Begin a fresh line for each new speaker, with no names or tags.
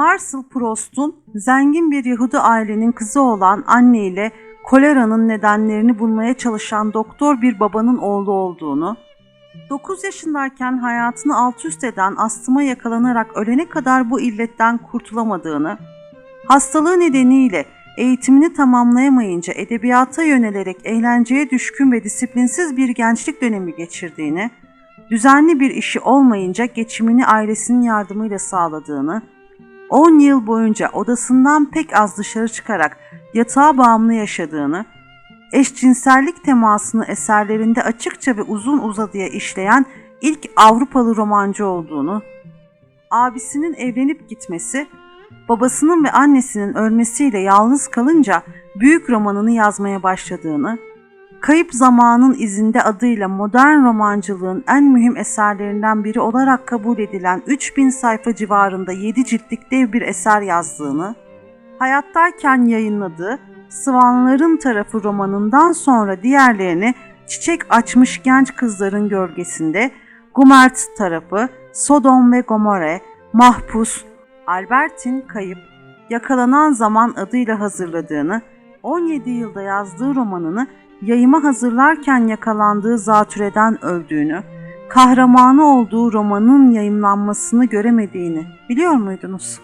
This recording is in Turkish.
Marcel Proust'un zengin bir Yahudi ailenin kızı olan anne ile koleranın nedenlerini bulmaya çalışan doktor bir babanın oğlu olduğunu, 9 yaşındayken hayatını alt üst eden astıma yakalanarak ölene kadar bu illetten kurtulamadığını, hastalığı nedeniyle eğitimini tamamlayamayınca edebiyata yönelerek eğlenceye düşkün ve disiplinsiz bir gençlik dönemi geçirdiğini, düzenli bir işi olmayınca geçimini ailesinin yardımıyla sağladığını, 10 yıl boyunca odasından pek az dışarı çıkarak yatağa bağımlı yaşadığını, eşcinsellik temasını eserlerinde açıkça ve uzun uzadıya işleyen ilk Avrupalı romancı olduğunu, abisinin evlenip gitmesi, babasının ve annesinin ölmesiyle yalnız kalınca büyük romanını yazmaya başladığını, Kayıp Zamanın İzinde adıyla modern romancılığın en mühim eserlerinden biri olarak kabul edilen 3000 sayfa civarında 7 ciltlik dev bir eser yazdığını, hayattayken yayınladığı Sıvanların Tarafı romanından sonra diğerlerini Çiçek Açmış Genç Kızların Gölgesinde, Gumert Tarafı, Sodom ve Gomorre, Mahpus, Albert'in Kayıp, Yakalanan Zaman adıyla hazırladığını, 17 yılda yazdığı romanını yayıma hazırlarken yakalandığı zatürreden öldüğünü, kahramanı olduğu romanın yayımlanmasını göremediğini biliyor muydunuz?